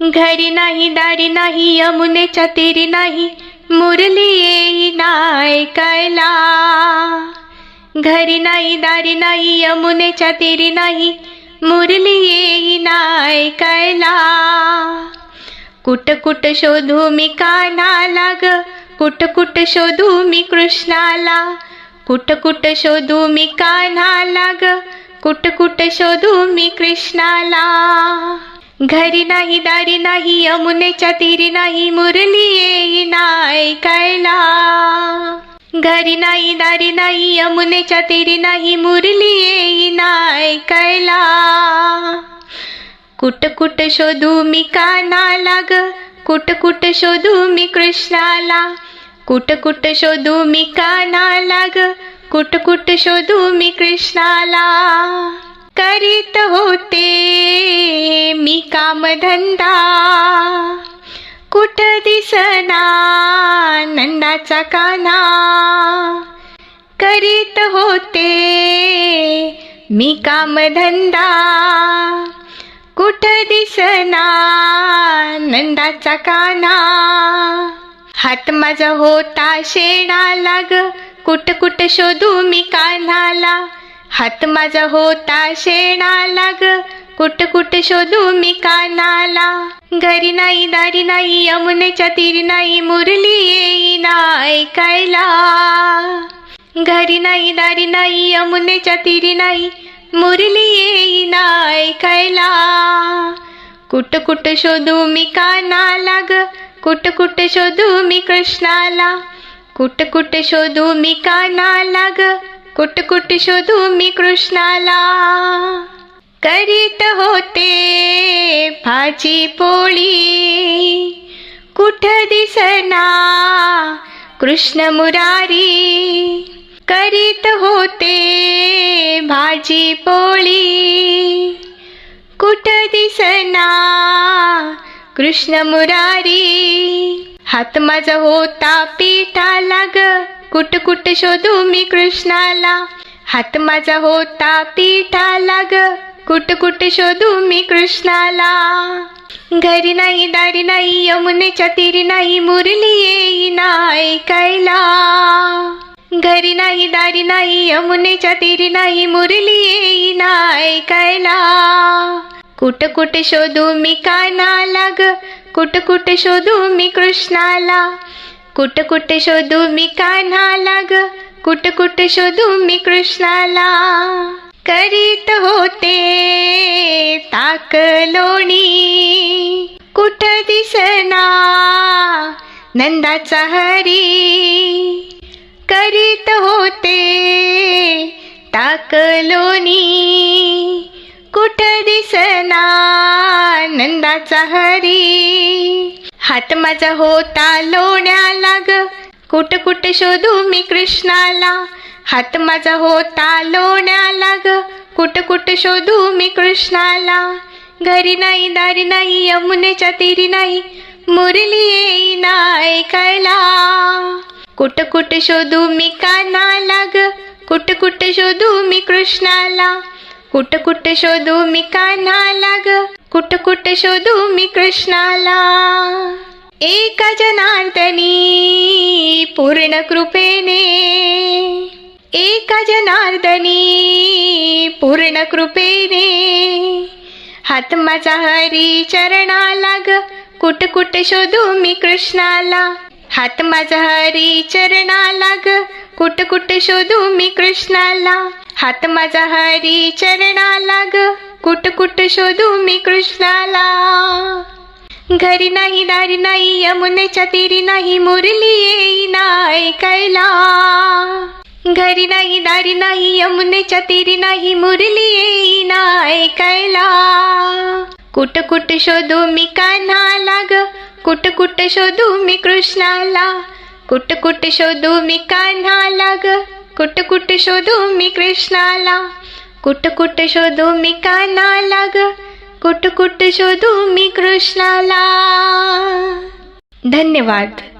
घरी नाही दारी नाही यमुनेच्या तीरी नाही मुरली येई ऐकायला घरी नाही दारी नाही यमुनेच्या तीरी नाही मुरली येई ऐकायला कुट कुट शोधू मी कानाला ग कुट कुट शोधू मी कृष्णाला. कुट कुट शोधू मी कान्हाला ग कुट कुट शोधू मी कृष्णाला. घरी नाही दारी नाही यमुनेच्या तीरी नाही मुरली येईन ऐकायला घरी नाही दारी नाही यमुनेच्या तीरी नाही मुरली येईन ऐकायला कुट कुट शोधू मी कानाला ग कुट कुट शोधू मी कृष्णाला. कुट कुट शोधू मी कानाला ग कुट कुट शोधू मी कृष्णाला. करीत होते मी कामधंदा. कुठ दिसना नंदाचा काना. करीत होते मी कामधंदा. कुठ दिसना नंदाचा काना. हात माझा होता शेणाला ग. कुठ कुठ शोधू मी कान्हाला हात माझा होता शेणाला ग कुट कुट शोधू मी कानाला. घरी नाही दारी नाही यमुनेच्या तीरी नाही मुरली येईना ऐकायला. घरी नाही दारी नाही यमुनेच्या तीरी नाही मुरली येईना ऐकायला. कुट कुट शोधू मी कानाला ग कुट कुट शोधू मी कृष्णाला. कुट कुट शोधू मी कानाला ग कुट कुट शोधू मी कृष्णाला. करीत होते भाजी पोळी. कुठ दिसना कृष्ण मुरारी. करीत होते भाजी पोळी. कुठ दिसना कृष्ण मुरारी. हात माझा होता पिठाला ग. कुट कुट शोधू मी कृष्णाला. हात माझा होता पिठाला ग. कुट कुट शोधू मी कृष्णाला. घरी नाही दारी नाही यमुनेच्या तीरी नाही मुरली येईना ऐकायला. घरी नाही दारी नाही यमुनेच्या तीरी नाही मुरली येईना ऐकायला. कुट कुट शोधू मी कानाला ग. कुट कुट शोधू मी कृष्णाला. कुठ कुट शोधू मी कान्हाला ग? कुठ कुट शोधू मी कृष्णाला? करीत होते ताकलोणी कुठ दिसना नंदाचा हरी? करीत होते ताकलोनी कुठ दिसना नंदाचा हरी? हात माझा होता लोण्याला ग कुट कुट शोधू मी कृष्णाला. हात माझा होता लोण्याला ग कुट कुट शोधू मी कृष्णाला. घरी नाही दारी नाही यमुनेच्या तीरी नाही. मुरली येईना ऐकायला. कुठ कुठ शोधू मी कानाला ग कुठ कुठ शोधू मी कृष्णाला. कुठ कुठ शोधू मी कान्हाला ग कुट कुट शोधू मी कृष्णाला. एक जनार्दनी पूर्ण कृपेने. एक जनार्दनी पूर्ण कृपेने. हात माझा हरी चरणाला ग कुट कुट शोधू मी कृष्णाला. हात माझा हरी चरणाला ग कुट कुट शोधू मी कृष्णाला. हात माझा हरी चरणाला ग कुट कुट शोधू मी कृष्णाला. घरी नाही दारी नाही यमुनेच्या तीरी नाही मुरली येईना ऐकायला घरी नाही दारी नाही यमुनेच्या तीरी नाही मुरली येईना ऐकायला कुठ कुठ शोधू मी कान्हाला ग कुठ कुठ शोधू मी कृष्णाला. कुठ कुठ शोधू मी कान्हाला ग कुठ कुठ शोधू मी कृष्णाला. कुठ कुठ शोधू मी कानाला ग कुट कुट शोधू मी कृष्णाला. धन्यवाद.